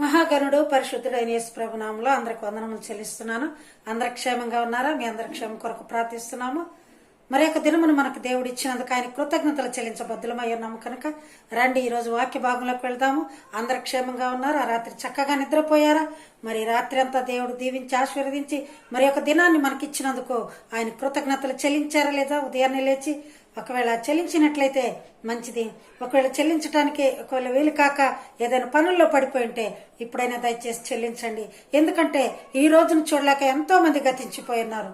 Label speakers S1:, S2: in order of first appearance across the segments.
S1: మహాగణుడు పరిశుద్ధుడైన యేసు ప్రభునామంలో అందరికి వందనములు చెల్లిస్తున్నాను. అందరు క్షేమంగా ఉన్నారా? మీ అందరి క్షేమం కొరకు ప్రార్థిస్తున్నాము. మరి యొక్క దినమును మనకు దేవుడు ఇచ్చినందుకు ఆయన కృతజ్ఞతలు చెల్లించబద్దులమై ఉన్నాము కనుక రండి ఈ రోజు వాక్య భాగంలోకి వెళ్దాము. అందరు క్షేమంగా ఉన్నారు? ఆ రాత్రి చక్కగా నిద్రపోయారా? మరి రాత్రి అంతా దేవుడు దీవించి ఆశీర్వదించి మరి యొక్క దినాన్ని మనకి ఇచ్చినందుకు ఆయన కృతజ్ఞతలు చెల్లించారా లేదా? ఉదయాన్నే లేచి ఒకవేళ చెల్లించినట్లయితే మంచిది. ఒకవేళ చెల్లించడానికి ఒకవేళ వీలు కాక ఏదైనా పనుల్లో పడిపోయి ఉంటే ఇప్పుడైనా దయచేసి చెల్లించండి. ఎందుకంటే ఈ రోజును చూడలేక ఎంతో మంది గతించిపోయి ఉన్నారు.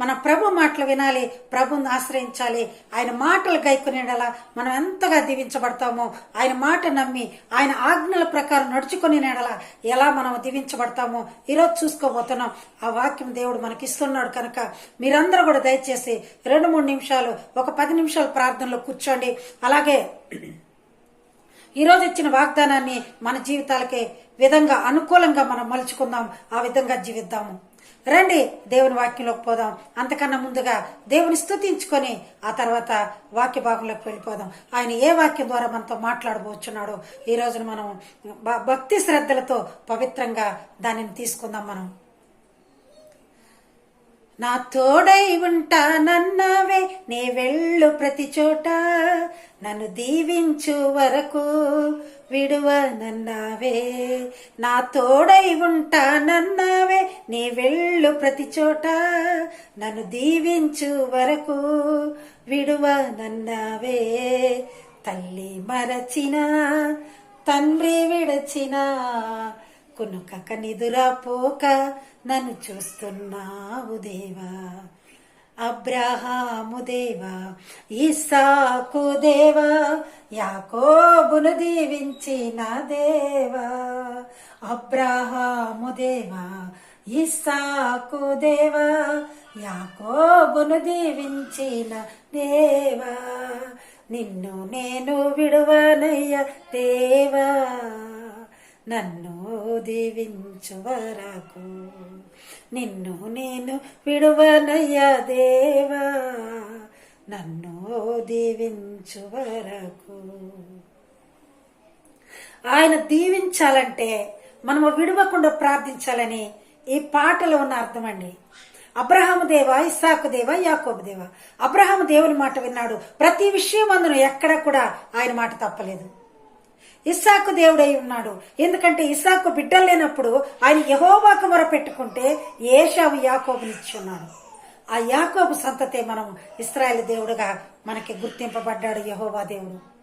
S1: మన ప్రభు మాటలు వినాలి ప్రభుని ఆశ్రయించాలి. ఆయన మాటలు గైకునేలా మనం ఎంతగా దీవించబడతామో ఆయన మాట నమ్మి ఆయన ఆజ్ఞల ప్రకారం నడుచుకుని నెడల ఎలా మనం దీవించబడతామో ఈరోజు చూసుకోబోతున్నాం. ఆ వాక్యం దేవుడు మనకి ఇస్తున్నాడు కనుక మీరందరూ కూడా దయచేసి రెండు మూడు నిమిషాలు ఒక పది నిమిషాలు ప్రార్థనలో కూర్చోండి. అలాగే ఈరోజు ఇచ్చిన వాగ్దానాన్ని మన జీవితాలకే విధంగా అనుకూలంగా మనం మలుచుకుందాం. ఆ విధంగా జీవిద్దాము. రండి దేవుని వాక్యంలోకి పోదాం. అంతకన్నా ముందుగా దేవుని స్థుతించుకొని ఆ తర్వాత వాక్య భాగంలోకి వెళ్ళిపోదాం. ఆయన ఏ వాక్యం ద్వారా మనతో మాట్లాడబోచున్నాడో ఈ రోజున మనం భ- భక్తి శ్రద్ధలతో పవిత్రంగా దానిని తీసుకుందాం మనం. నా తోడై ఉంటానన్నావే నీ వెళ్ళు ప్రతి చోట. నన్ను దీవించు వరకు విడువనన్నావే నా తోడై ఉంటానన్నావే నీ వెళ్ళు ప్రతి చోట. నన్ను దీవించు వరకు విడువనన్నావే తల్లి మరచిన తండ్రి విడచినా కునుకక నిదురపోక నన్ను చూస్తున్నావు దేవా. అబ్రహాము దేవా ఇసాకు దేవా యాకోబును దీవించిన దేవా. అబ్రహాము దేవా ఇసాకు దేవా యాకోబును దీవించిన దేవా. నిన్ను నేను విడువనయ్య దేవా. నన్ను దీవించు వరకు నిన్ను నేను విడువనయ్యా దేవా. నన్ను దీవించు వరకు ఆయన దీవించాలంటే మనము విడవకుండా ప్రార్థించాలని ఈ పాటలో ఉన్న అర్థం అండి. అబ్రహాము దేవ ఇస్సాకు దేవ యాకోబు దేవ. అబ్రహాము దేవుని మాట విన్నాడు. ప్రతి విషయం అందును ఎక్కడ కూడా ఆయన మాట తప్పలేదు. ఇస్సాకు దేవుడై ఉన్నాడు. ఎందుకంటే ఇస్సాకు బిడ్డలు లేనప్పుడు ఆయన యహోవాకు మొర పెట్టుకుంటే ఏషావు యాకోబునిచ్చి ఉన్నాడు ఆ యాకోబు సంతతే మనం ఇస్రాయల్ దేవుడుగా మనకి గుర్తింపబడ్డాడు యహోవా దేవుడు.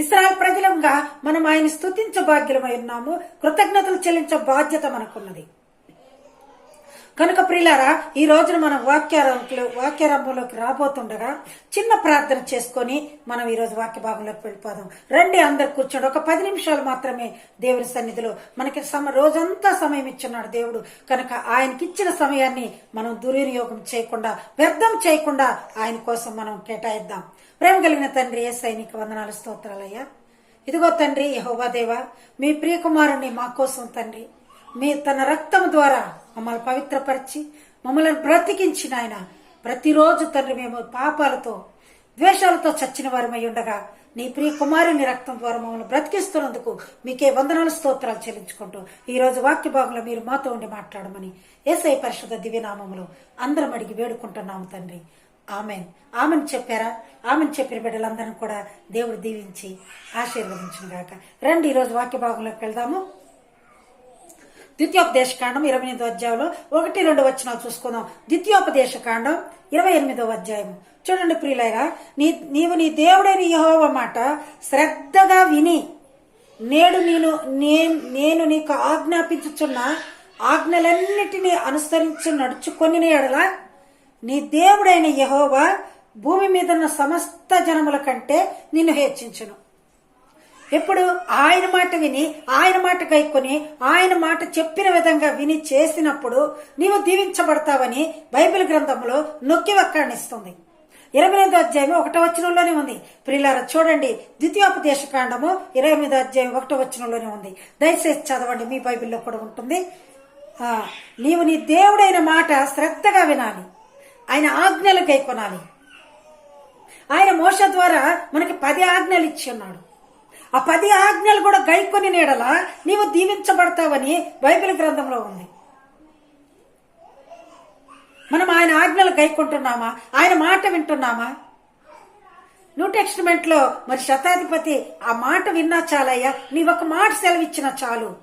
S1: ఇస్రాయల్ ప్రజలంగా మనం ఆయన స్థుతించ బాధ్యులమై ఉన్నాము. కృతజ్ఞతలు చెల్లించే బాధ్యత మనకున్నది. కనుక ప్రియులారా ఈ రోజున మనం వాక్యారంలో వాక్యారంభంలోకి రాబోతుండగా చిన్న ప్రార్థన చేసుకొని మనం ఈ రోజు వాక్య భాగంలోకి వెళ్ళిపోదాం. రండి అందరు కూర్చోండి. ఒక పది నిమిషాలు మాత్రమే దేవుని సన్నిధిలో మనకి సమ రోజంతా సమయం ఇచ్చున్నాడు దేవుడు. కనుక ఆయనకి ఇచ్చిన సమయాన్ని మనం దుర్వినియోగం చేయకుండా వ్యర్థం చేయకుండా ఆయన కోసం మనం కేటాయిద్దాం. ప్రేమ కలిగిన తండ్రి ఏ సైనిక వందనాలు స్తోత్రాలయ్యా. ఇదిగో తండ్రి యహోవాదేవా మీ ప్రియకుమారుణ్ణి మా కోసం తండ్రి. మీ తన రక్తం ద్వారా మమ్మల్ని పవిత్రపరిచి మమ్మల్ని బ్రతికించిన ఆయన ప్రతిరోజు తండ్రి మేము పాపాలతో ద్వేషాలతో చచ్చిన వారమై ఉండగా నీ ప్రియ కుమారుని రక్తం ద్వారా మమ్మల్ని బ్రతికిస్తున్నందుకు మీకే వందనాలు స్తోత్రాలు చెల్లించుకుంటూ ఈ రోజు వాక్య భాగంలో మీరు మాతో ఉండి మాట్లాడమని ఏసై పరిషత్ దివ్యనామములో అందరం అడిగి వేడుకుంటున్నాము తండ్రి. ఆమెన్. ఆమెను చెప్పారా? ఆమెను చెప్పిన బిడ్డలందరినీ కూడా దేవుడు దీవించి ఆశీర్వదించిన గాక రండి ఈరోజు వాక్య భాగంలోకి వెళ్దాము. ద్వితీయోపదేశ కాండం ఇరవై ఎనిమిదో అధ్యాయంలో ఒకటి రెండు వచనాలు చూసుకుందాం. ద్వితీయోపదేశ కాండం ఇరవై ఎనిమిదో అధ్యాయం. చూడండి ప్రియులైరా నీ నీవు నీ దేవుడైన యహోవ మాట శ్రద్ధగా విని నేడు నేను నేను నీకు ఆజ్ఞాపించుచున్న ఆజ్ఞలన్నిటినీ అనుసరించి నడుచుకొని ఎడల నీ దేవుడైన యహోవా భూమి మీదన్న సమస్త జనముల కంటే నిన్ను హెచ్చించును. ఇప్పుడు ఆయన మాట విని ఆయన మాట కైకొని ఆయన మాట చెప్పిన విధంగా విని చేసినప్పుడు నీవు దీవించబడతావని బైబిల్ గ్రంథంలో నొక్కి వక్కాణిస్తుంది. ఇరవై ఎనిమిదో అధ్యాయం ఒకటో వచనంలోనే ఉంది. ప్రియులారా చూడండి. ద్వితీయోపదేశ కాండము ఇరవై ఎనిమిదో అధ్యాయం ఒకటో వచనంలోనే ఉంది. దయచేసి చదవండి మీ బైబిల్లో కూడా ఉంటుంది. నీవు నీ దేవుడైన మాట శ్రద్ధగా వినాలి. ఆయన ఆజ్ఞలు కైకొనాలి. ఆయన మోస ద్వారా మనకి పది ఆజ్ఞలు ఇచ్చి ఉన్నాడు. ఆ పది ఆజ్ఞలు కూడా గైకొని నీడలా నీవు దీవించబడతావని బైబిల్ గ్రంథంలో ఉంది. మనం ఆయన ఆజ్ఞలు గైకుంటున్నామా? ఆయన మాట వింటున్నామా? న్యూ టెక్స్ట్మెంట్లో మరి శతాధిపతి ఆ మాట విన్నా చాలయ్యా? నీ ఒక మాట సెలవిచ్చిన చాలు.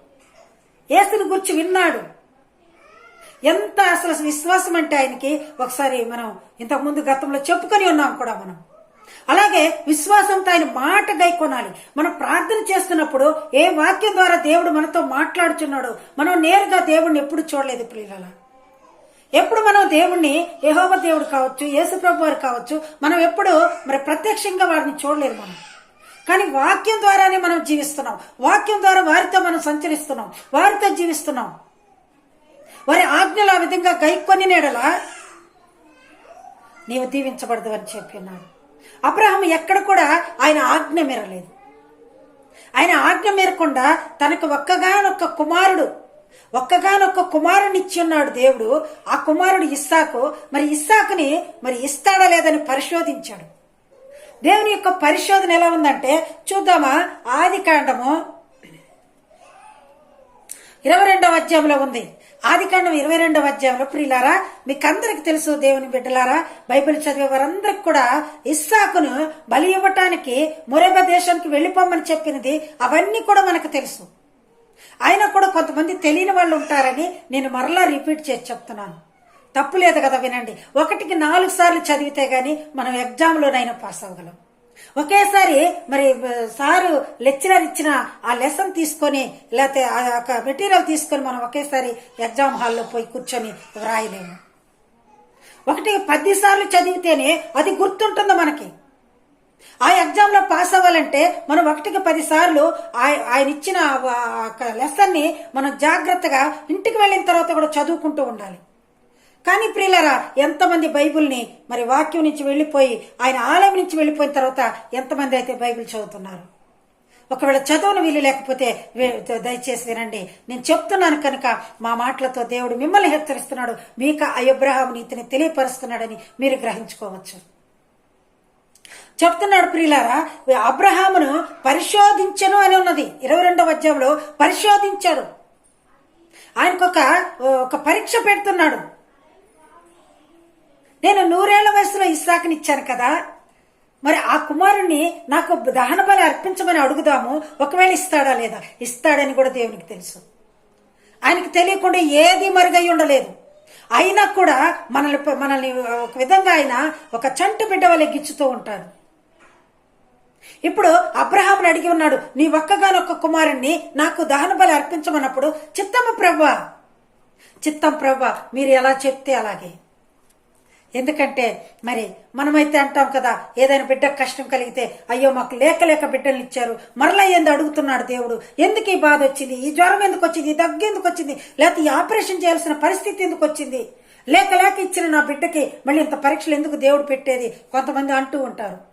S1: ఏసుని గురించి విన్నాడు. ఎంత అసలు విశ్వాసం అంటే ఆయనకి? ఒకసారి మనం ఇంతకుముందు గతంలో చెప్పుకొని ఉన్నాం కూడా మనం. అలాగే విశ్వాసంతో ఆయన మాట గైకొనాలి మనం ప్రార్థన చేస్తున్నప్పుడు ఏ వాక్యం ద్వారా దేవుడు మనతో మాట్లాడుచున్నాడు మనం నేరుగా దేవుడిని ఎప్పుడు చూడలేదు ప్రియుల ఎప్పుడు మనం దేవుణ్ణి యహోవ దేవుడు కావచ్చు యేసుప్రభు వారు కావచ్చు మనం ఎప్పుడు మరి ప్రత్యక్షంగా వారిని చూడలేదు మనం. కానీ వాక్యం ద్వారానే మనం జీవిస్తున్నాం. వాక్యం ద్వారా వారితో మనం సంచరిస్తున్నాం. వారితో జీవిస్తున్నాం. వారి ఆజ్ఞలు ఆ విధంగా గైకొని నేడలా నీవు దీవించబడదు అని చెప్పి అబ్రహం ఎక్కడ కూడా ఆయన ఆజ్ఞ మేరలేదు. ఆయన ఆజ్ఞ మేరకుండా తనకు ఒక్కగానొక్క కుమారుడు ఒక్కగానొక్క కుమారుని ఇచ్చి ఉన్నాడు దేవుడు. ఆ కుమారుడు ఇస్సాకు మరి ఇస్సాకుని మరి ఇస్తాడా లేదని పరిశోధించాడు. దేవుని యొక్క పరిశోధన ఎలా ఉందంటే చూద్దామా? ఆది కాండము ఇరవై రెండవ అధ్యాయంలో ఉంది. ఆది కాండం ఇరవై రెండవ అధ్యాయంలో ప్రియులారా మీకు అందరికి తెలుసు దేవుని బిడ్డలారా బైబిల్ చదివే వారందరికి కూడా ఇస్సాకును బలి ఇవ్వటానికి మొరేబ దేశానికి వెళ్ళిపోమని చెప్పినది అవన్నీ కూడా మనకు తెలుసు. ఆయన కూడా కొంతమంది తెలియని వాళ్ళు ఉంటారని నేను మరలా రిపీట్ చేసి చెప్తున్నాను. తప్పు లేదు కదా వినండి. ఒకటికి నాలుగు సార్లు చదివితే గాని మనం ఎగ్జామ్లోనైనా పాస్ అవ్వగలం. ఒకేసారి మరి సారు లెక్చరర్ ఇచ్చిన ఆ లెసన్ తీసుకొని లేకపోతే ఆ మెటీరియల్ తీసుకొని మనం ఒకేసారి ఎగ్జామ్ హాల్లో పోయి కూర్చొని వ్రాయలేము. ఒకటి పది సార్లు చదివితేనే అది గుర్తుంటుంది మనకి. ఆ ఎగ్జామ్లో పాస్ అవ్వాలంటే మనం ఒకటికి పదిసార్లు ఆయన ఇచ్చిన లెసన్ని మనం జాగ్రత్తగా ఇంటికి వెళ్ళిన తర్వాత కూడా చదువుకుంటూ ఉండాలి. కానీ ప్రియులరా ఎంతమంది బైబిల్ని మరి వాక్యం నుంచి వెళ్ళిపోయి ఆయన ఆలయం నుంచి వెళ్ళిపోయిన తర్వాత ఎంతమంది అయితే బైబిల్ చదువుతున్నారు? ఒకవేళ చదువును వీలు లేకపోతే దయచేసి వినండి. నేను చెప్తున్నాను కనుక మా మాటలతో దేవుడు మిమ్మల్ని హెచ్చరిస్తున్నాడు. మీకు అయబ్రహాం నీతిని తెలియపరుస్తున్నాడని మీరు గ్రహించుకోవచ్చు. చెప్తున్నాడు ప్రియులారా అబ్రహామును పరిశోధించను అని ఉన్నది. ఇరవై రెండవ అధ్యాయంలో పరిశోధించాడు. ఆయనకు ఒక పరీక్ష పెడుతున్నాడు. నేను నూరేళ్ళ వయసులో ఇస్సాకుని ఇచ్చాను కదా. మరి ఆ కుమారుణ్ణి నాకు దహన బలి అర్పించమని అడుగుదాము. ఒకవేళ ఇస్తాడా లేదా? ఇస్తాడని కూడా దేవునికి తెలుసు. ఆయనకి తెలియకుండా ఏది మరుగై ఉండలేదు. అయినా కూడా మనల్ని మనల్ని ఒక విధంగా ఆయన ఒక చంటి బిడ్డ వల్ల గిచ్చుతూ ఉంటాడు. ఇప్పుడు అబ్రహాంని అడిగి ఉన్నాడు నీ ఒక్కగానొక్క కుమారుణ్ణి నాకు దహన బలి అర్పించమన్నప్పుడు చిత్తమ్మ ప్రభా చిత్తం ప్రభా మీరు ఎలా చెప్తే అలాగే. ఎందుకంటే మరి మనమైతే అంటాం కదా ఏదైనా బిడ్డ కష్టం కలిగితే అయ్యో మాకు లేక లేక బిడ్డలు ఇచ్చారు మరలా ఏంది అడుగుతున్నాడు దేవుడు? ఎందుకు ఈ బాధ వచ్చింది? ఈ జ్వరం ఎందుకు వచ్చింది? ఈ దగ్గు ఎందుకు వచ్చింది? లేకపోతే ఈ ఆపరేషన్ చేయాల్సిన పరిస్థితి ఎందుకు వచ్చింది? లేక లేక ఇచ్చిన నా బిడ్డకి మళ్ళీ ఇంత పరీక్షలు ఎందుకు దేవుడు పెట్టేది? కొంతమంది అంటూ ఉంటారు.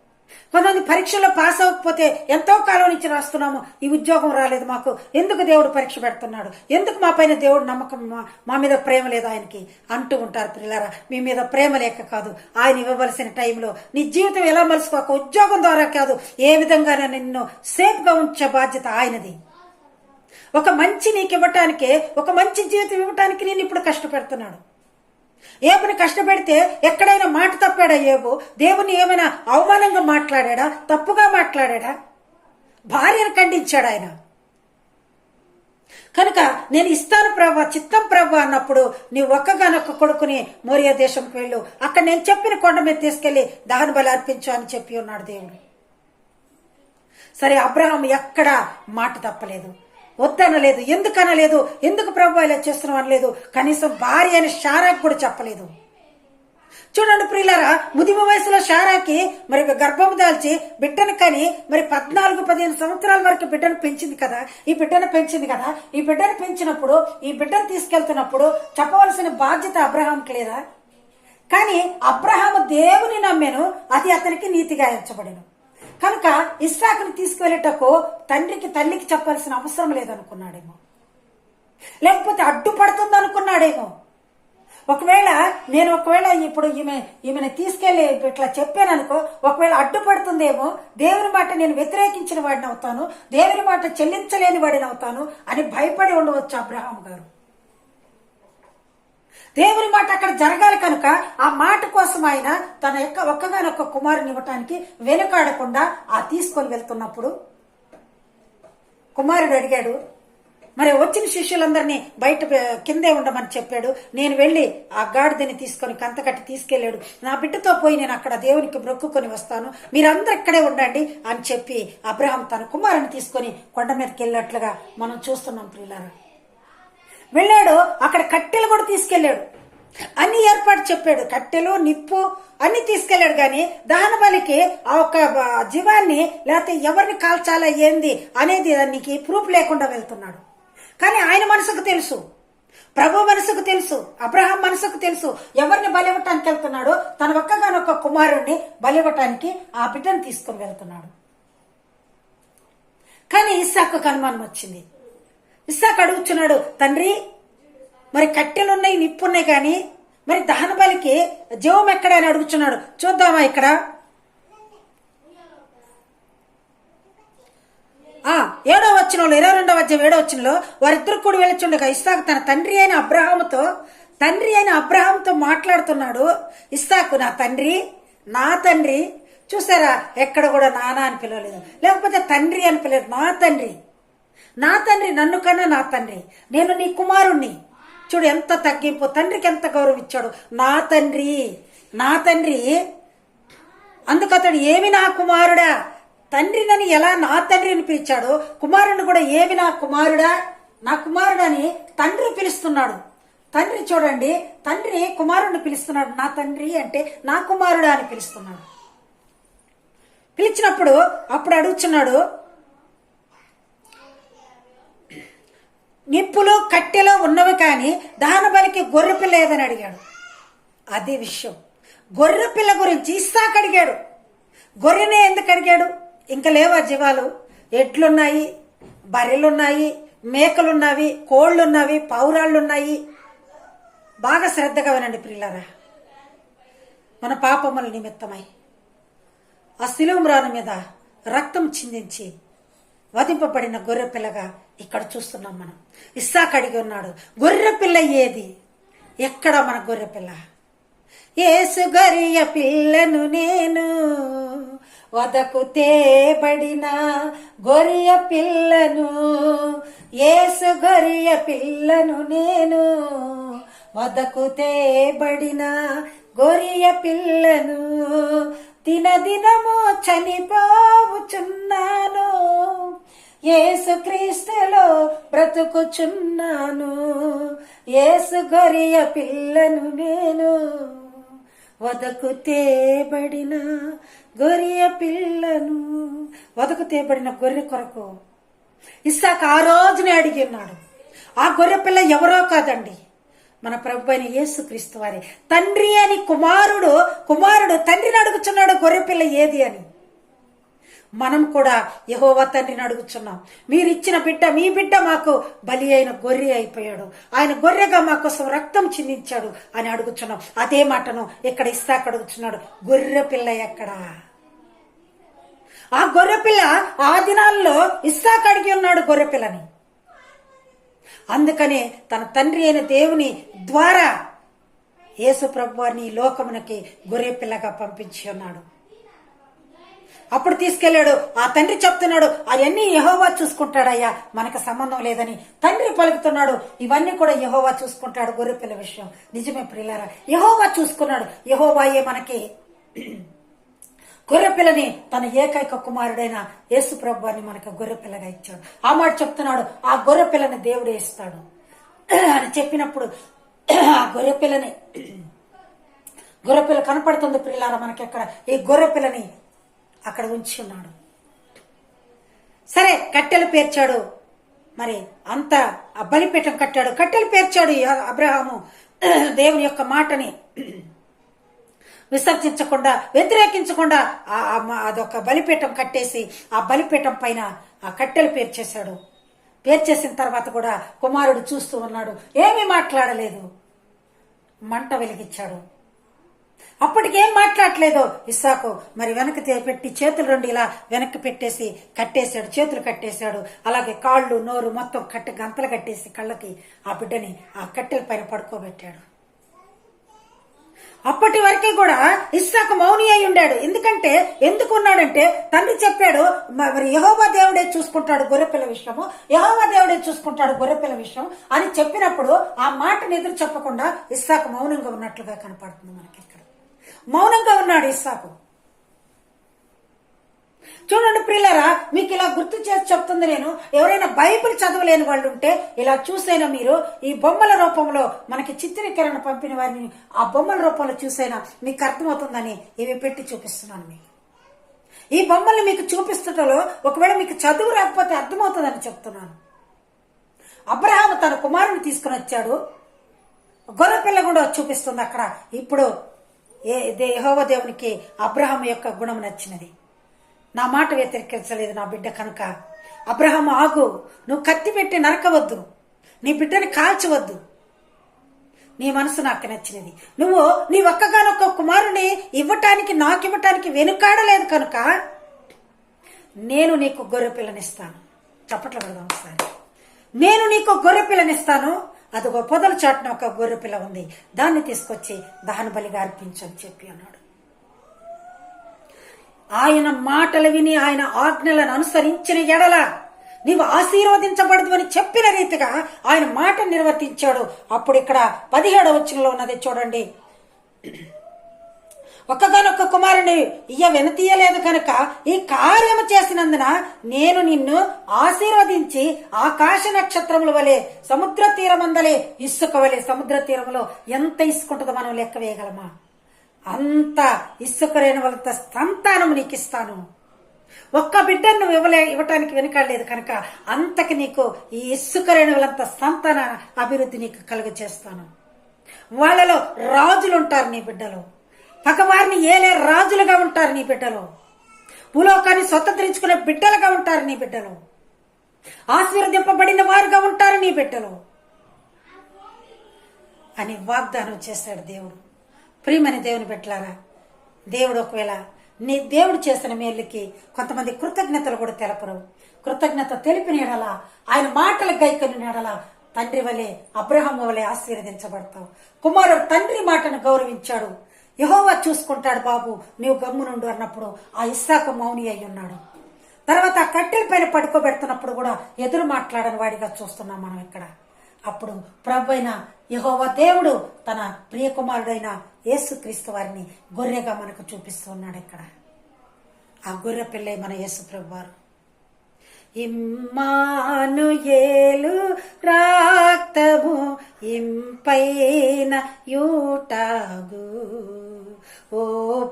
S1: కొంతమంది పరీక్షల్లో పాస్ అవ్వకపోతే ఎంతో కాలం నుంచి రాస్తున్నాము ఈ ఉద్యోగం రాలేదు మాకు. ఎందుకు దేవుడు పరీక్ష పెడుతున్నాడు? ఎందుకు మా పైన దేవుడు నమ్మకం మా మీద ప్రేమ లేదు ఆయనకి? అంటూ ఉంటారు పిల్లరా మీ మీద ప్రేమ లేక కాదు. ఆయన ఇవ్వవలసిన టైంలో నీ జీవితం ఎలా మలుసుకోక ఉద్యోగం ద్వారా కాదు. ఏ విధంగా నిన్ను సేఫ్గా ఉంచే బాధ్యత ఆయనది. ఒక మంచి నీకు ఇవ్వటానికే ఒక మంచి జీవితం ఇవ్వటానికి నేను ఇప్పుడు కష్టపెడుతున్నాడు. ఏబుని కష్టపెడితే ఎక్కడైనా మాట తప్పాడా ఏబు? దేవుని ఏమైనా అవమానంగా మాట్లాడా తప్పుగా మాట్లాడా భార్యను ఖండించాడు ఆయన. కనుక నేను ఇస్తాను ప్రభా చిత్తం ప్రభా అన్నప్పుడు నీ ఒక్కగానొక్క కొడుకుని మోరియా దేశంకి వెళ్ళు. అక్కడ నేను చెప్పిన కొండ మీద తీసుకెళ్ళి దహన బలి అర్పించు అని చెప్పి ఉన్నాడు దేవుడు. సరే అబ్రహం ఎక్కడా మాట తప్పలేదు. వద్దనలేదు. ఎందుకు అనలేదు ఎందుకు ప్రభు ఇలా చేస్తున్నాం అనలేదు? కనీసం భార్య అని షారాకి కూడా చెప్పలేదు. చూడండి ప్రియులారా ముదిమ వయసులో షారాకి మరి గర్భం దాల్చి బిడ్డను కని మరి పద్నాలుగు పదిహేను సంవత్సరాల వరకు బిడ్డను పెంచింది కదా? ఈ బిడ్డను పెంచింది కదా? ఈ బిడ్డను పెంచినప్పుడు ఈ బిడ్డను తీసుకెళ్తున్నప్పుడు చెప్పవలసిన బాధ్యత అబ్రహాంకి లేదా? కానీ అబ్రహాము దేవుని నమ్మాను అది అతనికి నీతిగా ఎంచబడిను. కనుక ఇస్సాకుని తీసుకువెళ్ళేటకు తండ్రికి తల్లికి చెప్పాల్సిన అవసరం లేదనుకున్నాడేమో. లేకపోతే అడ్డుపడుతుంది అనుకున్నాడేమో. ఒకవేళ నేను ఒకవేళ ఇప్పుడు ఈమె ఈమెను తీసుకెళ్ళి ఇట్లా చెప్పాను అనుకో ఒకవేళ అడ్డుపడుతుందేమో దేవుని మాట నేను వ్యతిరేకించిన వాడిని అవుతాను దేవుని మాట చెల్లించలేని వాడిని అవుతాను అని భయపడి ఉండవచ్చు అబ్రహాం గారు. దేవుని మాట అక్కడ జరగాలి కనుక ఆ మాట కోసం ఆయన తన యొక్క ఒక్కగానొక్క కుమారుని ఇవ్వటానికి వెనుకాడకుండా ఆ తీసుకొని వెళ్తున్నప్పుడు కుమారుడు అడిగాడు మరి వచ్చిన శిష్యులందరినీ బయట కిందే ఉండమని చెప్పాడు. నేను వెళ్ళి ఆ గాడిదని తీసుకొని కంతకట్టి తీసుకెళ్ళాడు. నా బిడ్డతో పోయి నేను అక్కడ దేవునికి మొక్కుకొని వస్తాను. మీరందరూ ఇక్కడే ఉండండి అని చెప్పి అబ్రహాం తన కుమారుని తీసుకొని కొండ మీదకి వెళ్ళినట్లుగా మనం చూస్తున్నాం ప్రియులారా. వెళ్ళాడు అక్కడ కట్టెలు కూడా తీసుకెళ్ళాడు. అన్ని ఏర్పాటు చెప్పాడు. కట్టెలు నిప్పు అన్ని తీసుకెళ్ళాడు కానీ దహన బలికి ఆ ఒక్క జీవాన్ని లేకపోతే ఎవరిని కాల్చాలా ఏంది అనేది దానికి ప్రూఫ్ లేకుండా వెళ్తున్నాడు. కానీ ఆయన మనసుకు తెలుసు. ప్రభు మనసుకు తెలుసు. అబ్రహాం మనసుకు తెలుసు. ఎవరిని బలివ్వటానికి వెళ్తున్నాడో? తన ఒక్కగానొక్క కుమారుణ్ణి బలివ్వటానికి ఆ బిడ్డను తీసుకుని వెళ్తున్నాడు. కానీ ఇస్సాకు అనుమానం వచ్చింది. ఇస్సాక్ అడుగుచున్నాడు తండ్రి మరి కట్టెలున్నాయి నిప్పున్నాయి కానీ మరి దహన బలికి జీవం ఎక్కడ? అని అడుగుతున్నాడు. చూద్దామా ఇక్కడ? ఆ ఏడో వచ్చిన ఇరవై రెండో అధ్యాయం ఏడో వచ్చినలో వారిద్దరు కూడా వెళ్ళుచుండగా ఇస్సాకు తన తండ్రి అయిన అబ్రహాముతో తండ్రి అయిన అబ్రహాంతో మాట్లాడుతున్నాడు. ఇస్సాకు నా తండ్రి నా తండ్రి చూసారా ఎక్కడ కూడా నానా అని పిలవలేదు. లేకపోతే తండ్రి అని పిలవలేదు నా తండ్రి. నా తండ్రి నన్ను కన్నా నా తండ్రి. నేను నీ కుమారుణ్ణి. చూడు ఎంత తగ్గింపు. తండ్రికి ఎంత గౌరవం ఇచ్చాడు నా తండ్రి. నా తండ్రి. అందుకు అతడు ఏమి నా కుమారుడా? తండ్రినని ఎలా నా తండ్రిని పిలిచాడో కుమారుని కూడా ఏమి నా కుమారుడా? నా కుమారుడని తండ్రి పిలుస్తున్నాడు. తండ్రి చూడండి తండ్రి కుమారుడిని పిలుస్తున్నాడు. నా తండ్రి అంటే నా కుమారుడా అని పిలుస్తున్నాడు. పిలిచినప్పుడు అప్పుడు అడుగుచున్నాడు నిప్పులు కట్టెలో ఉన్నవి కానీ దహన బలికి గొర్రె పిల్ల ఏదని అడిగాడు. అదే విషయం. గొర్రె పిల్ల గురించి ఇస్సాకు అడిగాడు. గొర్రెనే ఎందుకు అడిగాడు? ఇంకా లేవా జీవాలు? ఎడ్లున్నాయి బర్రెలున్నాయి? మేకలున్నవి? కోళ్ళున్నవి? పౌరాళ్ళున్నాయి బాగా శ్రద్ధగా వినండి ప్రియులారా. మన పాపముల నిమిత్తమై. ఆ శిలువమ్రాను మీద రక్తం చిందించి వధింపబడిన గొర్రె పిల్లగా ఇక్కడ చూస్తున్నాం మనం. ఇస్సాక్ అడిగి ఉన్నాడు గొర్రె పిల్ల ఏది? ఎక్కడ మన గొర్రె పిల్ల? ఏసు గరియ పిల్లను నేను వదకు తేబడిన గొరియ పిల్లను ఏసు గొరియ పిల్లను నేను వదకు తేబడిన గొరియ పిల్లను దినదినము చనిపోవుచున్నాను. ఏసుక్రీస్తులో బ్రతుకుచున్నాను. ఏసు గొరియ పిల్లను నేను వదకు తేబడిన గొర్రె పిల్లను వదకు తేబడిన గొర్రె కొరకు ఇస్సాక ఆ రోజునే అడిగి ఉన్నాడు. ఆ గొర్రె పిల్ల ఎవరో కాదండి. మన ప్రభు అయిన యేసుక్రీస్తు వారి తండ్రి అని కుమారుడు కుమారుడు తండ్రిని అడుగుచున్నాడు గొర్రె పిల్ల ఏది అని. మనం కూడా యహోవా తండ్రిని అడుగుచున్నాం. మీరు ఇచ్చిన బిడ్డ మీ బిడ్డ మాకు బలి అయిన గొర్రె అయిపోయాడు. ఆయన గొర్రెగా మా కోసం రక్తం చిందించాడు అని అడుగుచున్నాం. అదే మాటను ఇక్కడ ఇస్తాక అడుగుచున్నాడు. గొర్రె పిల్ల ఎక్కడా? ఆ గొర్రె పిల్ల ఆ దినాల్లో ఇస్సాక్ అడిగి ఉన్నాడు గొర్రె పిల్లని. అందుకనే తన తండ్రి అయిన దేవుని ద్వారా యేసు ప్రభు వారిని ఈ లోకమునకి గొర్రె పిల్లగా పంపించి ఉన్నాడు. అప్పుడు తీసుకెళ్ళాడు ఆ తండ్రి చెప్తున్నాడు అవన్నీ యహోవా చూసుకుంటాడయ్యా మనకు సంబంధం లేదని. తండ్రి పలుకుతున్నాడు ఇవన్నీ కూడా యహోవా చూసుకుంటాడు గొర్రెపిల్ల విషయం. నిజమే ప్రియులారా యహోవా చూసుకున్నాడు. యహోవాయే మనకి గొర్రెపిల్లని తన ఏకైక కుమారుడైన యేసు ప్రభువాన్ని మనకు గొర్రెపిల్లగా ఇచ్చాడు. ఆ మాట చెప్తున్నాడు ఆ గొర్రెపిల్లని దేవుడే ఇస్తాడు. అని చెప్పినప్పుడు ఆ గొర్రెపిల్లని. గొర్రెపిల్ల కనపడుతుంది ప్రియులారా మనకి అక్కడ. ఈ గొర్రెపిల్లని అక్కడ ఉంచి ఉన్నాడు. సరే కట్టెలు పేర్చాడు. మరి అంత ఆ బలిపీఠం కట్టాడు. కట్టెలు పేర్చాడు అబ్రహాము. దేవుని యొక్క మాటని విసర్జించకుండా వ్యతిరేకించకుండా అదొక బలిపీఠం కట్టేసి ఆ బలిపీఠం పైన ఆ కట్టెలు పేర్చేశాడు. పేర్చేసిన తర్వాత కూడా కుమారుడు చూస్తూ ఉన్నాడు. ఏమీ మాట్లాడలేదు. మంట వెలిగించాడు. అప్పటికేం మాట్లాడలేదు ఇస్సాకు. మరి వెనక్కి తే- పెట్టి చేతులు రెండు ఇలా వెనక్కి పెట్టేసి కట్టేశాడు చేతులు కట్టేశాడు. అలాగే కాళ్ళు నోరు మొత్తం కట్టె గంతలు కట్టేసి కళ్ళకి ఆ బిడ్డని ఆ కట్టెల పైన పడుకోబెట్టాడు. అప్పటి వరకే కూడా ఇస్సాకు మౌని అయి ఉండాడు. ఎందుకంటే ఎందుకు ఉన్నాడంటే తండ్రి చెప్పాడు మరి యహోబా దేవుడే చూసుకుంటాడు గొర్రెపిల్ల విషయము యహోబా దేవుడే చూసుకుంటాడు గొర్రెపిల్ల విషయం అని చెప్పినప్పుడు ఆ మాటను ఎదురు చెప్పకుండా ఇస్సాకు మౌనంగా ఉన్నట్లుగా కనపడుతుంది మనకి ఇక్కడ. మౌనంగా ఉన్నాడు ఇస్సాకు. చూడండి ప్రిల్లరా మీకు ఇలా గుర్తు చేసి చెప్తుంది నేను. ఎవరైనా బైబిల్ చదవలేని వాళ్ళు ఉంటే ఇలా చూసైనా మీరు ఈ బొమ్మల రూపంలో మనకి చిత్రీకరణ పంపిన వారిని ఆ బొమ్మల రూపంలో చూసైనా మీకు అర్థమవుతుందని ఇవి పెట్టి చూపిస్తున్నాను మీకు. ఈ బొమ్మల్ని మీకు చూపిస్తుంటలో ఒకవేళ మీకు చదువు రాకపోతే అర్థమవుతుందని చెప్తున్నాను. అబ్రహాము తన కుమారుని తీసుకుని వచ్చాడు. గొర్రె పిల్ల కూడా చూపిస్తుంది అక్కడ. ఇప్పుడు ఏ దేహోవ దేవునికి అబ్రహాం యొక్క గుణం నచ్చినది. నా మాట వ్యతిరేకించలేదు నా బిడ్డ కనుక. అబ్రహం ఆగు. నువ్వు కత్తి పెట్టి నరకవద్దు. నీ బిడ్డని కాల్చవద్దు. నీ మనసు నాకు నచ్చినది. నువ్వు నీ ఒక్కగానొక్క కుమారుని ఇవ్వటానికి నాకు ఇవ్వటానికి వెనుకాడలేదు కనుక నేను నీకు గొర్రె పిల్లనిస్తాను. చప్పట్లు పెడదాం ఒకసారి. నేను నీకు గొర్రె పిల్లనిస్తాను. అదిగో పొదల చాటున ఒక గొర్రె పిల్ల ఉంది. దాన్ని తీసుకొచ్చి దహన బలిగా అర్పించని చెప్పి అన్నాడు. ఆయన మాటలు విని ఆయన ఆజ్ఞలను అనుసరించిన ఎడల నీవు ఆశీర్వదించబడదు అని చెప్పిన రీతిగా ఆయన మాట నిర్వర్తించాడు. అప్పుడు ఇక్కడ పదిహేడవ వచనంలో ఉన్నది చూడండి. ఒక్కగానొక్క కుమారుని ఇయ్య వినతీయలేదు కనుక ఈ కార్యము చేసినందున నేను నిన్ను ఆశీర్వదించి ఆకాశ నక్షత్రముల వలె సముద్ర తీరమందలే ఇసుక వలె సముద్ర తీరములో ఎంత ఇసుకుంటుందో మనం లెక్క వేయగలమా? అంత ఇసుక వాళ్ళంత సంతానము నీకు ఇస్తాను ఒక్క బిడ్డను నువ్వు ఇవ్వలే ఇవ్వటానికి వెనుకాడలేదు కనుక అంతకి నీకు ఈ ఇసుక రేణువులంత సంతాన అభివృద్ధి నీకు కలుగ చేస్తాను వాళ్ళలో రాజులు ఉంటారు నీ బిడ్డలో. పగవారిని ఏలే రాజులుగా ఉంటారు నీ బిడ్డలో. భూలోకాన్ని స్వతంత్రించుకునే బిడ్డలుగా ఉంటారు నీ బిడ్డలు. ఆశీర్వదింపబడిన వారుగా ఉంటారు నీ బిడ్డలు. అని వాగ్దానం చేశాడు దేవుడు. ప్రియమని దేవుని పెట్టలారా దేవుడు ఒకవేళ నీ దేవుడు చేసిన మేలుకి కొంతమంది కృతజ్ఞతలు కూడా తెలపరు. కృతజ్ఞత తెలిపిన ఎడల ఆయన మాటల గైకొని ఎడల తండ్రి వలె అబ్రహం వలె ఆశీర్వదించబడతావు. కుమారుడు తండ్రి మాటను గౌరవించాడు. యహోవా చూసుకుంటాడు బాబు నీవు గమ్మునుండు అన్నప్పుడు ఆ ఇస్సాకు మౌని అయి ఉన్నాడు. తర్వాత ఆ కట్టెల పైన పడుకోబెడుతున్నప్పుడు కూడా ఎదురు మాట్లాడని వాడిగా చూస్తున్నాం మనం ఇక్కడ. అప్పుడు ప్రభు అయిన యహోవ దేవుడు తన ప్రియ కుమారుడైన యేసుక్రీస్తు వారిని గొర్రెగా మనకు చూపిస్తున్నాడు ఇక్కడ. ఆ గొర్రె పిల్లే మన యేసు ప్రభు వారు ఇమ్మానుయేలు రాక్తము ఇంపైన యూటాగు. ఓ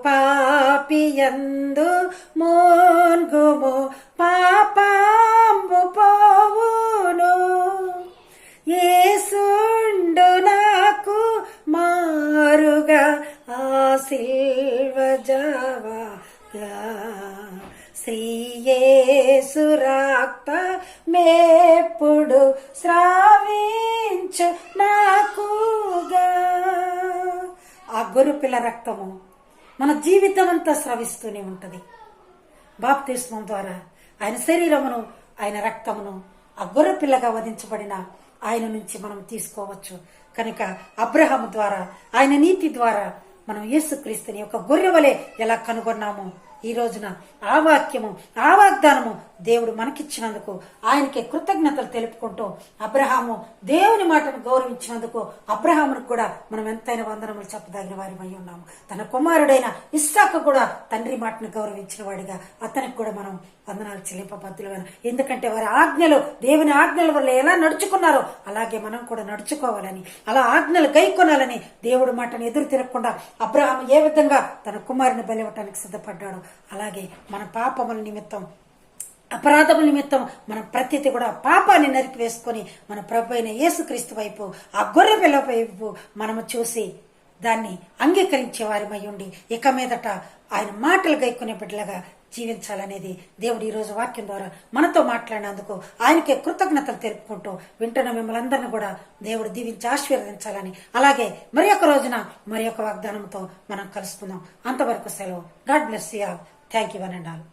S1: పాపియందు మోన్గుము పాపాంబు పోవును. ఏ సిల్వజావాగా శ్రీయేసురాక్త మేప్పుడు శ్రావించు నాకుగా. ఆ గొర్రెపిల్ల రక్తము మన జీవితం అంతా స్రవిస్తూనే ఉంటుంది. బాప్తిస్మం ద్వారా ఆయన శరీరమును ఆయన రక్తమును ఆ గొర్రె పిల్లగా వధించబడిన ఆయన నుంచి మనం తీసుకోవచ్చు. కనుక అబ్రహం ద్వారా ఆయన నీతి ద్వారా మనం యేసుక్రీస్తుని ఒక గొర్రెవలే ఎలా కనుగొన్నాము ఈ రోజున ఆ వాక్యము ఆ వాగ్దానము దేవుడు మనకిచ్చినందుకు ఆయనకి కృతజ్ఞతలు తెలుపుకుంటూ అబ్రహాము దేవుని మాటను గౌరవించినందుకు అబ్రహామును కూడా మనం ఎంతైనా వందనములు చెప్పదగిన వారిమై ఉన్నాము. తన కుమారుడైన ఇస్సాకు కూడా తండ్రి మాటను గౌరవించిన వాడిగా అతనికి కూడా మనం వందనాలు చెల్లింపబద్దులుగా ఎందుకంటే వారి ఆజ్ఞలు దేవుని ఆజ్ఞల వల్ల ఎలా నడుచుకున్నారో అలాగే మనం కూడా నడుచుకోవాలని అలా ఆజ్ఞలు గైకొనాలని దేవుడు మాటను ఎదురు తిరగకుండా అబ్రహాం ఏ విధంగా తన కుమారుని బలివ్వటానికి సిద్ధపడ్డాడు అలాగే మన పాపముల నిమిత్తం అపరాధముల నిమిత్తం మనం ప్రతిది కూడా పాపాన్ని నరికివేసుకొని మన ప్రభు అయిన యేసుక్రీస్తు వైపు ఆ గొర్రె పిల్ల వైపు మనము చూసి దాన్ని అంగీకరించే వారిమై ఉండి ఇక మీదట ఆయన మాటలు గైకునే బిడ్డలుగా జీవించాలనేది దేవుడు ఈ రోజు వాక్యం ద్వారా మనతో మాట్లాడినందుకు ఆయనకే కృతజ్ఞతలు తెలుపుకుంటూ వింటున్న మిమ్మల్ని అందరినీ కూడా దేవుడు దీవించి ఆశీర్వదించాలని. అలాగే మరి ఒక రోజున మరి ఒక వాగ్దానంతో మనం కలుసుకుందాం అంతవరకు సెలవు. God bless you thank you one and all